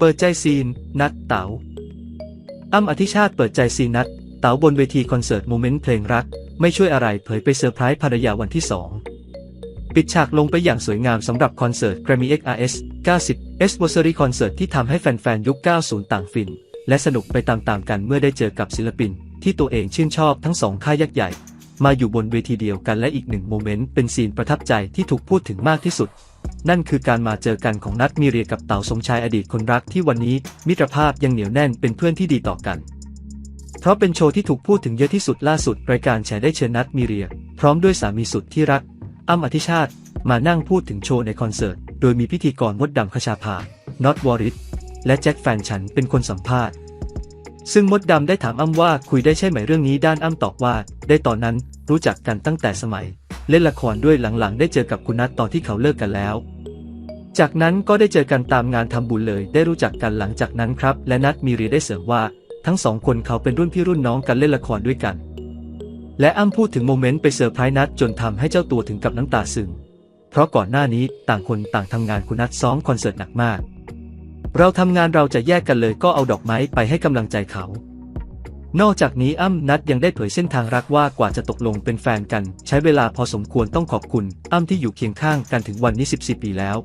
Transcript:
เปิดใจซีน นัดเต๋าอ้ำอธิชาติเปิดใจซีนนัดเต๋าบนเวทีคอนเสิร์ตโมเมนต์เพลงรัก ไม่ช่วยอะไรเผยไปเซอร์ไพรส์ภรรยาวันที่2ปิดฉากลงไปอย่างสวยงามสำหรับคอนเสิร์ต Grammy XRS 90 Anniversary Concert ที่ทำให้แฟนๆ ยุค 90 ต่างฟิน และสนุกไปตามๆกันเมื่อได้เจอกับศิลปิน ที่ตัวเองชื่นชอบทั้งสองค่ายยักษ์ใหญ่ มาอยู่บนเวทีเดียวกันและอีกหนึ่งโมเมนต์เป็นซีนประทับใจที่ถูกพูดถึงมากที่สุด นั่นคือการมาเจอกันของนัทมีเรียกับเต่าสมชายอดีตคนรักที่วันนี้มิตรภาพยังเหนียวแน่นเป็นเพื่อนที่ดีต่อกัน เพราะเป็นโชว์ที่ถูกพูดถึงเยอะที่สุดล่าสุดรายการแชร์ได้เชิญนัทมีเรีย พร้อมด้วยสามีสุดที่รักอ้ำอธิชาติ มานั่งพูดถึงโชว์ในคอนเสิร์ต โดยมีพิธีกรมดดำคชาภา น็อตวอริสและแจ็คแฟนฉันเป็นคนสัมภาษณ์ ซึ่งมดดำได้ถามอ้ำว่าคุยได้ใช่ไหมเรื่องนี้ด้านอ้ำตอบว่า ได้ตอนนั้นรู้จักกันตั้งแต่สมัย เล่นละครด้วยหลังๆ ได้เจอกับคุณนัทตอนที่เขาเลิกกันแล้ว จากนั้นก็ได้เจอกันตามงานทำบุญเลย ได้รู้จักกันหลังจากนั้นครับ และนัทมีรีได้เสริมว่า ทั้งสองคนเขาเป็นรุ่นพี่รุ่นน้องกันเล่นละครด้วยกัน และอ้ำพูดถึงโมเมนต์ไปเซอร์ไพรส์นัทจนทำให้เจ้าตัวถึงกับน้ำตาซึมเพราะก่อนหน้านี้ต่างคนต่างทำงานคุณนัทซ้อมคอนเสิร์ตหนักมาก เราทำงานเราจะแยกกันเลยก็เอาดอกไม้ไปให้กำลังใจเขา นอกจากนี้อ้ำนัดยังได้เผยเส้นทางรักว่ากว่าจะตกลงเป็นแฟนกัน ใช้เวลาพอสมควรต้องขอบคุณ อ้ำที่อยู่เคียงข้างกันถึงวันนี้ 14 ปีแล้ว